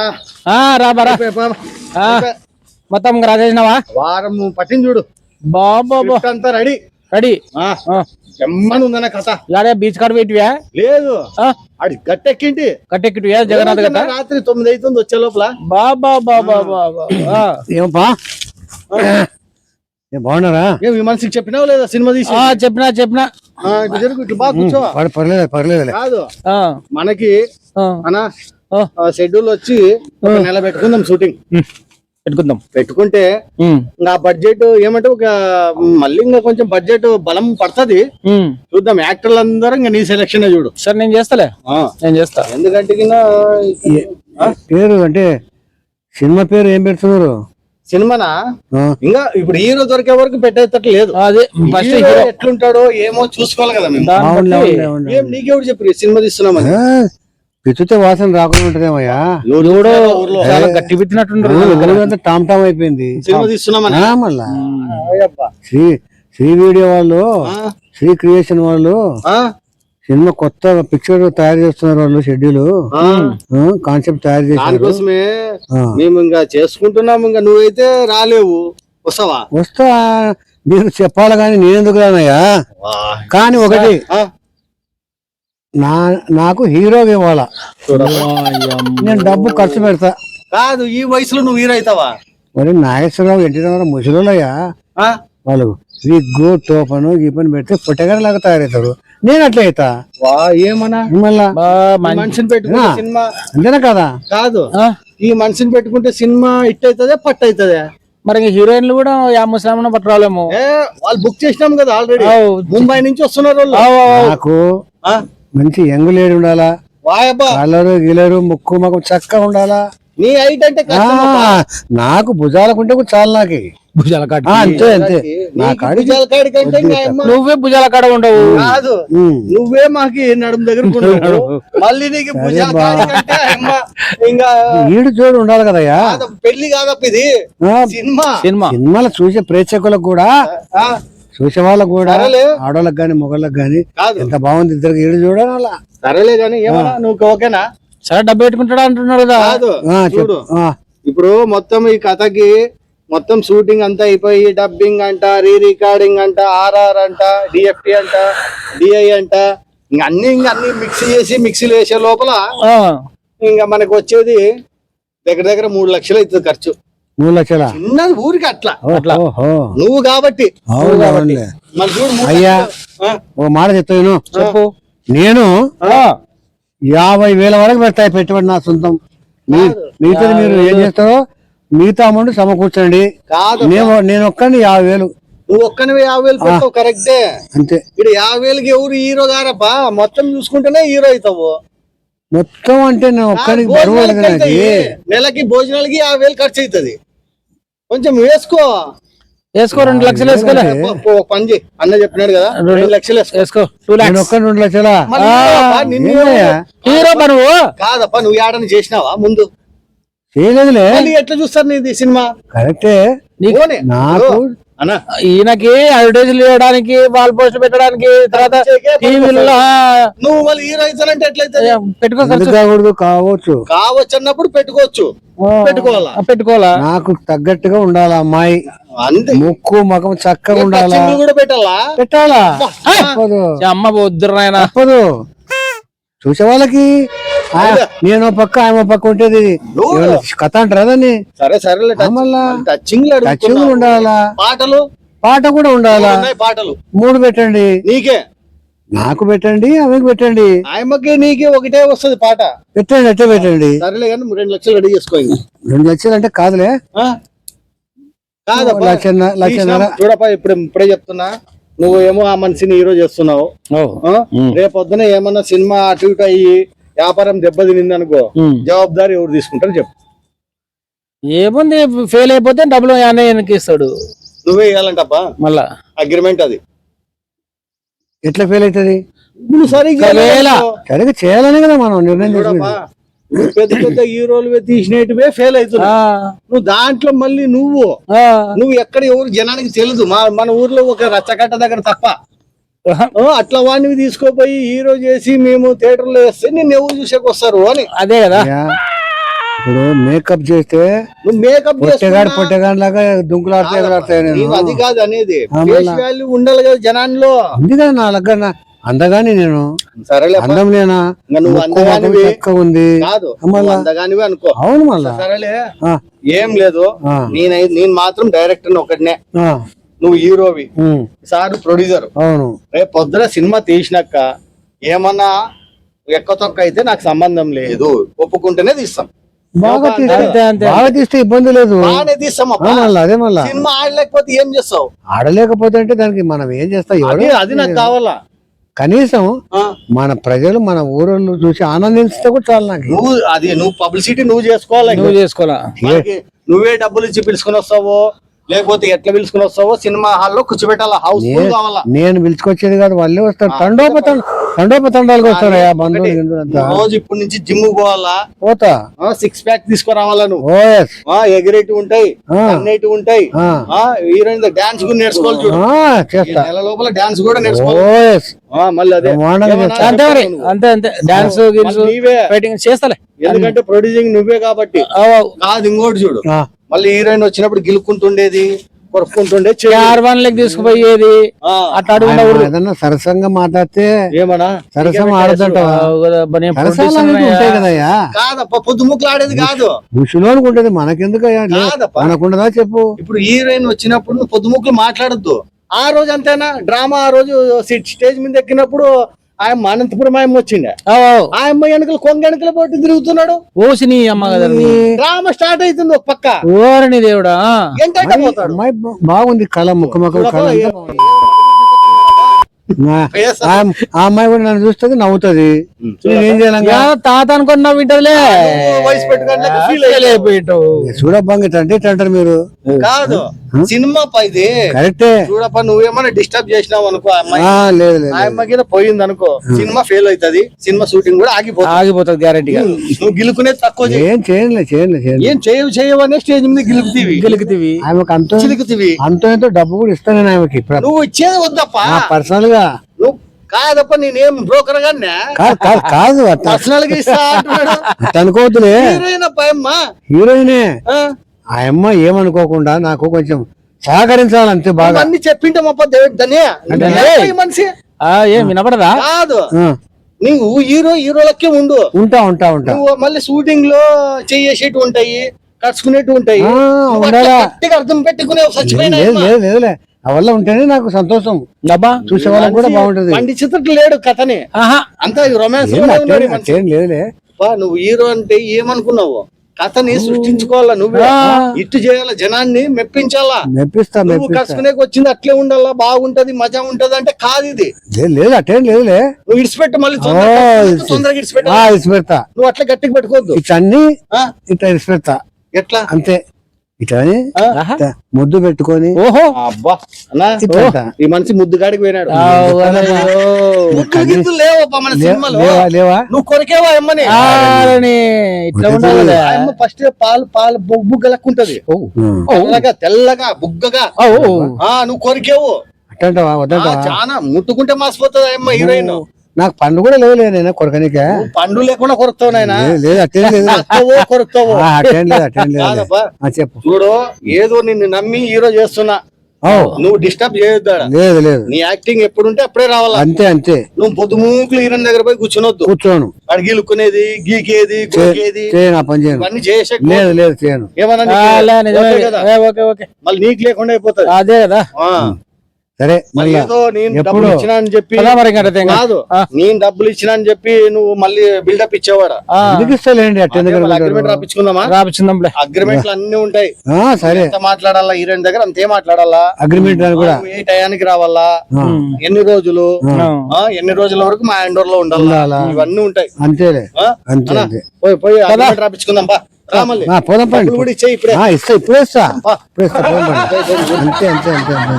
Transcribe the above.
ఆ, ఆ, రా బరా మొత్తం ఇంకా రాసేసినావా వారం పట్టింది చూడు. బాబా అంతా రెడీ రెడీ ఆ, జమ్మని ఉందన్న కథ. యాడే బీచ్ కాడ పెట్టివా లేదు. ఆడి గట్టెక్కింటి. కట్టెక్కిటివా జగన్నాథ్ గట్ట రాత్రి తొమ్మిది అవుతుంది వచ్చే లోపల. బాబా బాబా బాబా. ఏమప్పా? ఏ బాగున్నారా? ఏం ఈ మనిషికి చెప్పినావు లేదా సినిమా తీసి? ఆ, చెప్పినా చెప్పినా. జరుగు ఇట్లా బాగా కూర్చో. పర్- పర్లేదు పర్లేదులే కాదు. ఆ, మనకి ఆ. షెడ్యూల్ వచ్చి ఒక నెల పెట్టుకుందాం షూటింగ్ పెట్టుకుందాం. పెట్టుకుంటే ఇంకా బడ్జెట్ ఏమంటే ఒక మళ్ళీ ఇంకా కొంచెం బడ్జెట్ బలం పడుతుంది. చూద్దాం యాక్టర్లు అందరూ ఇంకా నీ సెలెక్షన్ చూడు. సరే నేను చేస్తాలే. ఆ, నేను చేస్తా. ఎందుకంటే పేరు అంటే సినిమా పేరు ఏం పెడుతున్నారు? సినిమానా? ఆ, ఇంకా ఇప్పుడు హీరో దొరికే వరకు పెట్టేటట్టు లేదు అదే ఫస్ట్ హీరో. ఎట్లుంటాడో ఏమో చూసుకోవాలి కదా మేము. దాన్ని అవునులే, బట్టి అవునులే, అవునులే. ఏం నీకెవడు చెప్పి సినిమా తీస్తున్నామని? ఆ, పిచ్చితే వాసన రాకుండా ఉంటదేమయ్యా? ఎవడో చాలా గట్టి పెట్టినట్టుండ్రు ఊరంతా టామ్ టామ్ అయిపోయింది. సినిమా తీస్తున్నామని. ఆ, మళ్ళా. అయ్యబ్బా. శ్రీ శ్రీ వీడియో వాళ్ళు ఆ, శ్రీ క్రియేషన్ వాళ్ళు ఆ, సినిమా కొత్త పిక్చర్ తయారు చేస్తున్నారు వాళ్ళు షెడ్యూల్. ఆ. కాన్సెప్ట్ తయారు చేశారు. మేము ఇంకా చేసుకుంటున్నాము ఇంకా నువ్వైతే రాలేవు. వస్తావా? వస్తా. మీరు చెప్పాలి కానీ నేనెందుకు రానయ్యా? కానీ ఒకటి ఆ, నా నాకు హీరోగా ఇవ్వాలా? నేను డబ్బు ఖర్చు పెడతా. కాదు ఈ వయసులో నువ్వు హీరో అవుతావా? మరి నాగేశ్వరరావు ఎన్టీ రామారావు ముసలోళ్ళయ్యా? వాళ్ళు విగ్గు టోపను ఈ పని పెడితే పుట్టగానే లాగా తయారవుతారు. నేను అట్లా అవుతా. ఏమన్నా? మనిషిని పెట్టుకుంటే. సినిమా అంతేనా కదా? కాదు. ఈ మనిషిని పెట్టుకుంటే సినిమా హిట్ అవుతుందే పట్టు అవుతుందే? మరి ఇంక హీరోయిన్లు కూడా యా ముస్లాం పట్టరాలేము ఏ వాళ్ళు బుక్ చేసినాం కదా ఆల్రెడీ. ముంబై నుంచి వస్తున్నారు. నాకు? మంచి యంగు లేడీ ఉండాలా? వాయబ్బా. కలరు గిలరు ముక్కు మాకు చక్కగా ఉండాలా? నీ హైట్ అంటే. నాకు భుజాలకుంటే కూడా చాలు నాకు. భుజాల కాడ అంతే అంతే. భుజాల కాడి కంటే. నువ్వే భుజాల కాడ ఉండవు. కాదు. నువ్వే మాకి నడుము దగ్గర మళ్ళీ నీకు భుజాల కాడి కంటే ఇంకా ఈడు జోడు ఉండాలి కదయ్యా. కాదు, పెళ్ళి కాదప్ప ఇది. సినిమా. సినిమా. సినిమాలు చూసే ప్రేక్షకులకు కూడా ఆ, చూసే వాళ్ళకు కూడా సరేలే. ఆడవాళ్ళకి గాని మొగళ్ళకి గాని కాదు. ఎంత బాగుంది ఇద్దరికి ఈడు చూడాలి అలా. సరేలే గాని ఏమన్నా నువ్వు ఓకేనా? సరే డబ్బు పెట్టుకుంటాడా అంటున్నారు కదా? చూడు. ఇప్పుడు మొత్తం ఈ కథకి మొత్తం షూటింగ్ అంతా అయిపోయి డబ్బింగ్ అంట రీ రికార్డింగ్ అంట ఆర్ఆర్ అంట డిఎఫ్టి అంట డిఐ అంట ఇంక అన్ని ఇంక అన్ని మిక్స్ చేసి మిక్సీలు వేసే లోపల ఆ, ఇంకా మనకు వచ్చేది దగ్గర దగ్గర మూడు లక్షలు అవుతుంది ఖర్చు. మూడు లక్షల? చిన్నది ఊరికి అట్లా. అట్లా. నువ్వు కాబట్టి. అయ్యా. మాట చెప్తాను చెప్పు. నేను యాభై వేల వరకు పెడతాయి పెట్టుబడి నా సొంతం. మీ- మిగతాది మీరు ఏం చేస్తారో మిగతా అమౌంట్ సమకూర్చండి. కాదు. నేను ఒక్కడిని యాభై వేలు. నువ్వు ఒక్కనివి యాభై వేలు పెట్టావు కరెక్టే. అంతే. ఇక్కడ యాభై వేలకి ఎవరు హీరో గారప్పా? మొత్తం చూసుకుంటేనే హీరో అవుతావు. మొత్తం అంటే నేను ఒక్కడికి బరువు. నెలకి భోజనాలకి యాభై వేలు ఖర్చు అవుతుంది. కొంచెం వేసుకో. వేసుకో రెండు లక్షలు వేసుకోలే ఒక పని చేయి. అన్న చెప్పినాడు కదా రెండు లక్షలు వేసుకో. వేసుకో. టూ రెండు లక్షలా? మళ్ళీ ఏమప్పా, నిన్ను ఏందయ్యా? హీరో పా నువ్వు? కాదప్పా నువ్వు ఏడని చేసినావా? ముందు. చేయలేదులే ఎట్లా చూస్తారు నీది సినిమా? కరెక్టే. నాకు ఈయనకి అడ్వర్టైజ్ చేయడానికి వాల్ పోస్ట్ పెట్టడానికి తర్వాత టీవీలో నువ్వు మళ్ళీ హీరో అవుతానంటే ఎట్లయితుంది పెట్టుకో ఎందుకు ఖర్చు. కాకూడదు? కావచ్చు. కావచ్చు అన్నప్పుడు పెట్టుకోవచ్చు. పెట్టుకోవాలా? పెట్టుకోవాలా? నాకు తగ్గట్టుగా ఉండాలి అమ్మాయి? అంతే. ముక్కు ముఖం చక్కగా ఉండాలా? కూడా పెట్టాలా? పెట్టాలా? ఈ అమ్మ వద్దురు నాయన. చూసే వాళ్ళకి నేను పక్క ఆమె పక్క ఉంటేది. కథ అంటారా దాన్ని? సరే సరే టచింగ్ టచింగ్ ఉండాలా? పాటలు? పాట కూడా ఉండాలా? పాటలు? మూడు పెట్టండి. నీకే. నాకు పెట్టండి ఆమెకు పెట్టండి. ఆయమ్మకి నీకే ఒకటే వస్తది పాట. పెట్టండి అట్టే పెట్టండి. సరేలే కానీ రెండు లక్షలు రెడీ చేసుకో ఇంక. రెండు లక్షలు అంటే కాదులే. చూడప్పా ఇప్పుడు ఇప్పుడే చెప్తున్నా. నువ్వు ఏమో ఆ మనిషిని హీరో చేస్తున్నావు? రేపొద్దున ఏమన్నా సినిమా అటు ఇటు అయ్యి వ్యాపారం దెబ్బతినింది అనుకో. జవాబుదారి ఎవరు తీసుకుంటారు చెప్పు. ఏముంది ఫెయిల్ అయిపోతే డబ్బులు వెనక్కి ఇస్తాడు. నువ్వే ఇవ్వాలంటప్పా మళ్ళా. అగ్రిమెంట్ అది. ఎట్లా ఫెయిల్ అవుతుంది నువ్వు సరిగ్గా చేయాలని కదా మనం నిర్ణయం పెద్ద పెద్ద హీరోలు తీసినట్టువే ఫెయిల్ అవుతున్నావు. నువ్వు దాంట్లో మళ్ళీ నువ్వు. నువ్వు ఎక్కడ ఎవరు జనానికి తెలియదు మా మన ఊర్లో ఒక రచ్చకట్ట దగ్గర తప్ప. అట్లా వాడిని తీసుకోపోయి హీరో చేసి మేము థియేటర్లో వేస్తే నిన్ను ఎవరు చూసేకి వస్తారు అని. అదే కదా. ఇప్పుడు మేకప్ చేస్తే నువ్వు మేకప్ పొట్టెగాడు పొట్టెగాడు లాగా దుంకులాడితే ఎగలాడతాయి నేను. అది కాదు అనేది. వాల్యూ ఉండాలి కదా జనాల్లో. ఉంది కదా నా దగ్గర అందగాని నేను. సరేలే. అందం లేనా ఇంకా నువ్వు అందగానివి ఉంది. కాదు అందగానివి అనుకో. అవును మళ్ళా. సరేలే. ఏం లేదు. నేనై నేను మాత్రం డైరెక్టర్ ఒకటినే ఆ, నువ్వు హీరోవి సార్ ప్రొడ్యూసర్. అవును. రేపు పొద్దున సినిమా తీసినాక ఏమన్నా ఎక్క తొక్క అయితే నాకు సంబంధం లేదు. ఒప్పుకుంటేనే తీస్తాం. బాగా తీస్తే బాగా ఇబ్బంది లేదు. బాగానే తీస్తాం ఆ, అబ్బా. మళ్ళా అదే మళ్ళా. సినిమా ఆడలేకపోతే ఏం చేస్తావు? ఆడలేకపోతే అంటే దానికి మనం ఏం చేస్తాం? అది ఎవరు అది నాకు కావాలా? కనీసం మన ప్రజలు మన ఊరోళ్ళు చూసి ఆనందిస్తే కూడా చాలు నాకు. నువ్వు అది నువ్వు పబ్లిసిటీ నువ్వు చేసుకోవాలి. నువ్వు చేసుకోవాలా? నువ్వే డబ్బులు ఇచ్చి పిలుచుకుని వస్తావో? లేకపోతే ఎట్లా పిలుచుకుని వస్తావో సినిమా హాల్లో కూర్చోబెట్టాలా? హౌస్ కావాలా? నేను పిలుచుకొచ్చేది కాదు వాళ్ళే వస్తారు. వస్తారయ్యా బంధువులు గిందువులు అంతా? నువ్వు రోజు ఇప్పటి నుంచి జిమ్ పోవాలా? పోతా. సిక్స్ ప్యాక్ తీసుకురావాలా నువ్వు? ఓఎస్ ఆ, ఎగిరేటి ఉంటాయి. అన్నేటి ఉంటాయి. హీరోయిన్ డాన్స్ కూడా నేర్చుకోవాలి చూడు. నెల లోపల డాన్స్ కూడా నేర్చుకోవాలి. ఓఎస్ ఆ, మళ్ళీ అదే. అంతే. అంతే. డాన్స్ చేస్తాలే. ఎందుకంటే ప్రొడ్యూసింగ్ నువ్వే కాబట్టి. కాదు ఇంకోటి చూడు. ఆ, మళ్ళీ హీరోయిన్ వచ్చినప్పుడు గిలుక్కుంటుండేది కొరుక్కుంటుండే క్యారవాన్ లెక్క తీసుకుపోయేది. ఆ, అట్లా అడుగు ఆయన ఏదన్నా సరసంగా మాట్లాడితే ఏమన్నా? సరసం ఆడదంట. సరసాలు అనేది ఉంటాయి కదయ్యా. కాదప్ప పొద్దుముక్కులు ఆడేది కాదు. ముసలోనికి ఉంటది మనకెందుకయ్యా. మనకుండదా చెప్పు. ఇప్పుడు హీరోయిన్ వచ్చినప్పుడు పొద్దుముక్కులు మాట్లాడద్దు. ఆ రోజు అంతేనా? డ్రామా ఆ రోజు స్టేజ్ మీద ఎక్కినప్పుడు ఆయన అనంతపురం ఆయన వచ్చిండే. ఆ అమ్మాయి వెనకలు కొంగ వెనకలు పోటీ తిరుగుతున్నాడు. ఓసి నీ అమ్మ కదా. డ్రామా స్టార్ట్ అవుతుంది ఒక పక్క. ఓరని దేవుడా? పోతాడు? బా- బాగుంది కళ ముఖ ముఖ కళ. ఏ-. ఆ- అమ్మాయి కూడా నన్ను చూస్తుంది నవ్వుతుంది. నేనేం చేయాలంగా? తాత అనుకున్నా వింటదిలే నువ్వు వయసు అయిపోయావు. చూడబ్బంగి అంటే అంటారు మీరు. కాదు. సినిమా ఇది? కరెక్టే. చూడప్ప నువ్వేమన్నా డిస్టర్బ్ చేసినావు అనుకో ఆ అమ్మాయి. ఆ, లేదు అమ్మాయి పోయింది అనుకో సినిమా ఫెయిల్ అవుతుంది సినిమా షూటింగ్ కూడా ఆగిపోతుంది. ఆగిపోతుంది గ్యారంటీగా నువ్వు గిలుకునేది తక్కువ. ఏం చేయలే చేయలే చేయలే ఏం చేయవు చేయవు అనే స్టేజ్ మీద గిలుకుతీవి. గెలుకుతీవి. ఆమెకు అంత చిలుకుతీవి. అంత ఎంతో డబ్బు కూడా ఇస్తాను ఆమెకి నువ్వు ఇచ్చేది వద్దప్పా. పర్సనల్గా నువ్వు కాదప్ప నేనేం బ్రోకర్ గానే కాదు పర్సనల్గా ఇస్తా అనుకోవద్దులే. హీరోయిన్ అప్ప హీరోయినే. ఆ, అమ్మ ఏమనుకోకుండా నాకు కొంచెం సహకరించాలి అంతే బాగా అన్ని చెప్పింటామప్ప ధనే ఈ మనిషి? ఆ ఏం వినపడదా? కాదు. ఆ, నీవు హీరో హీరోలకే ఉండు. ఉంటా ఉంటా ఉంటా. నువ్వు మళ్ళీ షూటింగ్లో చేసేటి ఉంటాయి కలుసుకునేటి ఉంటాయి. నువ్వు అర్థం పెట్టుకునే చచ్చిపోయిన వల్ల ఉంటేనే నాకు సంతోషం. డబ్బా చూసే వాళ్ళకి కూడా బాగుంటది. పండి చిత్రట్లు లేడు కథని. ఆహా. అంతా రొమాన్స్ లేదులే. నువ్వు హీరో అంటే ఏమనుకున్నావు? కథని సృష్టించుకోవాలా నువ్వే. ఇట్టు చేయాలా? జనాన్ని మెప్పించాలా? మెప్పిస్తా నువ్వు కలుసుకునేకి వచ్చింది అట్లే ఉండాలా? బాగుంటది మజా ఉంటది అంటే కాదు ఇది. లేదు లేదు అట్టేం లేదులే. నువ్వు ఇడిచిపెట్టు మళ్ళీ తొందరగా ఇడిచిపెట్టు నువ్వు అట్లా గట్టిగా పెట్టుకోవద్దు. ఇట్లా అన్ని ఆ? ఇట్లా ఇసి పెడతా ఎట్లా? అంతే. ఇట్లా అని ఆ? ఆహా. ఇట్లా ముద్దు పెట్టుకొని ఓహో. అబ్బా. ఈ మనిషి పోయినాడు. ముద్దు లేవా లేవా? నువ్వు కొరికేవా అమ్మని? ఆరని ఇట్లా ఉండాలి అమ్మ ఫస్ట్ పాలు పాలు బు- బుగ్గలక్కుంటది ఓ. ఉమ్. తెల్లగా తెల్లగా బుగ్గగా. నువ్వు కొరికేవు. అట్టంటావా వద్దంటావా? చాలా ముట్టుకుంటే మాసిపోతుంది ఆ అమ్మ. హీరోయిన్. నాకు పండు కూడా లేవులే నేను కొరకనికే. పండు లేకుండా కొరుకుతావు నాయన. లేదు, లేదు అట్టేం లేదు. కొరుకుతావో కొరుకుతావో. ఆ, అట్టేం లేదు అట్టేం లేదు. కాదబ్బా. ఆ, చెప్పు. చూడు ఏదో నిన్ను నమ్మి హీరో చేస్తున్నా. ఓ. నువ్వు డిస్టర్బ్ చేయొద్దు. లేదు లేదు. నీ యాక్టింగ్ ఎప్పుడుంటే అప్పుడే రావాలా? అంతే అంతే. నువ్వు పొద్దుమూకులు హీరోయిన్ దగ్గర పోయి కూర్చునొద్దు. కూర్చోను. అక్కడ గీలుకునేది గీకేది పని చేయను. చేసే లేదు లేదు చేయను. ఏమన్నా మళ్ళీ నీకు లేకుండా అయిపోతుంది. అదే కదా. ఆ. సరే ఏదో నేను? డబ్బులు ఇచ్చినా అని చెప్పి కదా మరి. నేను డబ్బులు ఇచ్చినా అని చెప్పి నువ్వు మళ్ళీ బిల్డప్ ఇచ్చేవాడా? అగ్రిమెంట్? రాపించుకుందామా అగ్రిమెంట్లు అన్ని ఉంటాయి. సరే. ఎంత మాట్లాడాలా? హీరోయిన్ దగ్గర అంతే మాట్లాడాలా? అగ్రిమెంట్ కూడా. ఏ టయానికి రావాలా? ఎన్ని రోజులు? ఎన్ని రోజుల వరకు మా హ్యాండ్లో ఉండాలా? ఇవన్నీ ఉంటాయి. అంతేలే? అంతే పోయి పోయి అగ్రిమెంట్ రాపించుకుందాం బా. పోదాం పండి ఇప్పుడే. ఇస్తా ఇప్పుడే ఇస్తా. ఇప్పుడే ఇస్తా అంతే అంతే అంతే అంతే.